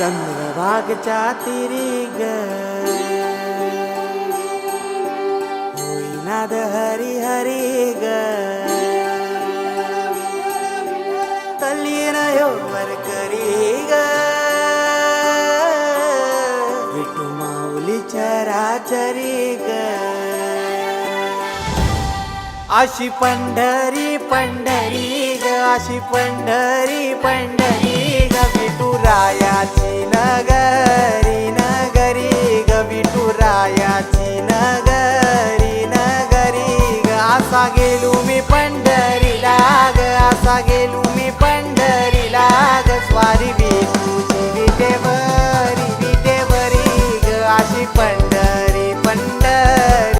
चंद्रभागच्या तिरी ग हरी हरी ग. तल्लीन वर करी ग. विठू माऊली चराचरी ग. अशी पंढरी पंढरी ग अशी पंढरी पंढरी मायाची नगरी नगरी ग. असा गेलो मी पंढरीला ग. असा गेलो मी पंढरीला ग. स्वारी बी तुझी विटेवरी विटेवरी ग. अशी पण